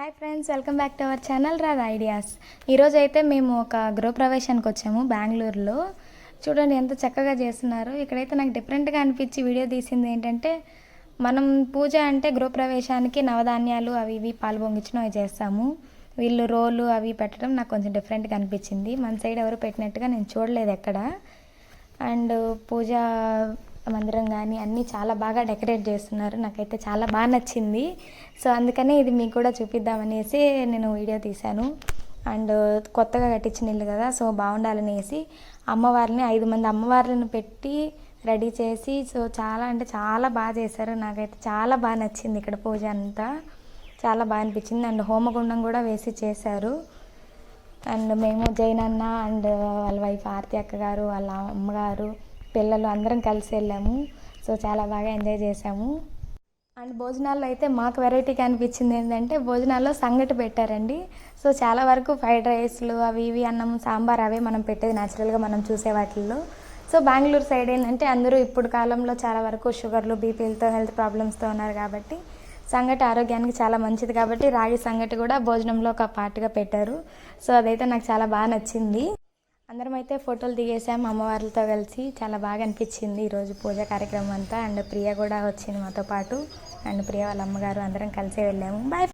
Hi friends welcome back to our channel Radha ideas. ఈరోజు అయితే మేము ఒక గృహప్రవేశానికి వచ్చాము బెంగళూరులో. చూడండి ఎంత చక్కగా చేస్తున్నారు. ఇక్కడైతే నాకు డిఫరెంట్గా అనిపించి వీడియో తీసింది ఏంటంటే మనం పూజ అంటే గృహప్రవేశానికి నవధాన్యాలు అవి ఇవి పాలు పొంగించడం అవి చేస్తాము. వీళ్ళు రోలు అవి పెట్టడం నాకు కొంచెం డిఫరెంట్గా అనిపించింది. మన సైడ్ ఎవరు పెట్టినట్టుగా నేను చూడలేదు ఎక్కడ. అండ్ పూజ మందిరం కానీ అన్నీ చాలా బాగా డెకరేట్ చేస్తున్నారు. నాకైతే చాలా బాగా నచ్చింది. సో అందుకనే ఇది మీకు కూడా చూపిద్దామనేసి నేను వీడియో తీశాను. అండ్ కొత్తగా కట్టించిన ఇల్లు కదా సో బాగుండాలనేసి అమ్మవారిని ఐదు మంది అమ్మవార్లను పెట్టి రెడీ చేసి సో చాలా అంటే చాలా బాగా చేశారు. నాకైతే చాలా బాగా నచ్చింది ఇక్కడ పూజ అంతా. చాలా బాగా అనిపించింది. అండ్ హోమగుండం కూడా వేసి చేశారు. అండ్ మేము జైనన్న అండ్ వాళ్ళ వైఫ్ ఆర్తి అక్క గారు వాళ్ళ అమ్మగారు పిల్లలు అందరం కలిసి వెళ్ళాము. సో చాలా బాగా ఎంజాయ్ చేసాము అండ్ భోజనాల్లో అయితే మాకు వెరైటీగా అనిపించింది ఏంటంటే భోజనాల్లో సంగటి పెట్టారండి. సో చాలా వరకు ఫ్రైడ్ రైస్లు అవి ఇవి అన్నం సాంబార్ అవే మనం పెట్టేది న్యాచురల్గా మనం చూసే వాటిల్లో. సో బెంగళూరు సైడ్ ఏంటంటే అందరూ ఇప్పుడు కాలంలో చాలా వరకు షుగర్లు బీపీలతో హెల్త్ ప్రాబ్లమ్స్తో ఉన్నారు కాబట్టి సంగటి ఆరోగ్యానికి చాలా మంచిది కాబట్టి రాగి సంగటి కూడా భోజనంలో ఒక పార్ట్గా పెట్టారు. సో అదైతే నాకు చాలా బాగా నచ్చింది. అందరం అయితే ఫోటోలు దిగేసాం అమ్మవార్లతో కలిసి. చాలా బాగా అనిపించింది ఈరోజు పూజ కార్యక్రమం అంతా. అండ్ ప్రియ కూడా వచ్చింది మాతో పాటు. అండ్ ప్రియ వాళ్ళ అమ్మగారు అందరం కలిసే వెళ్ళాము. బాయ్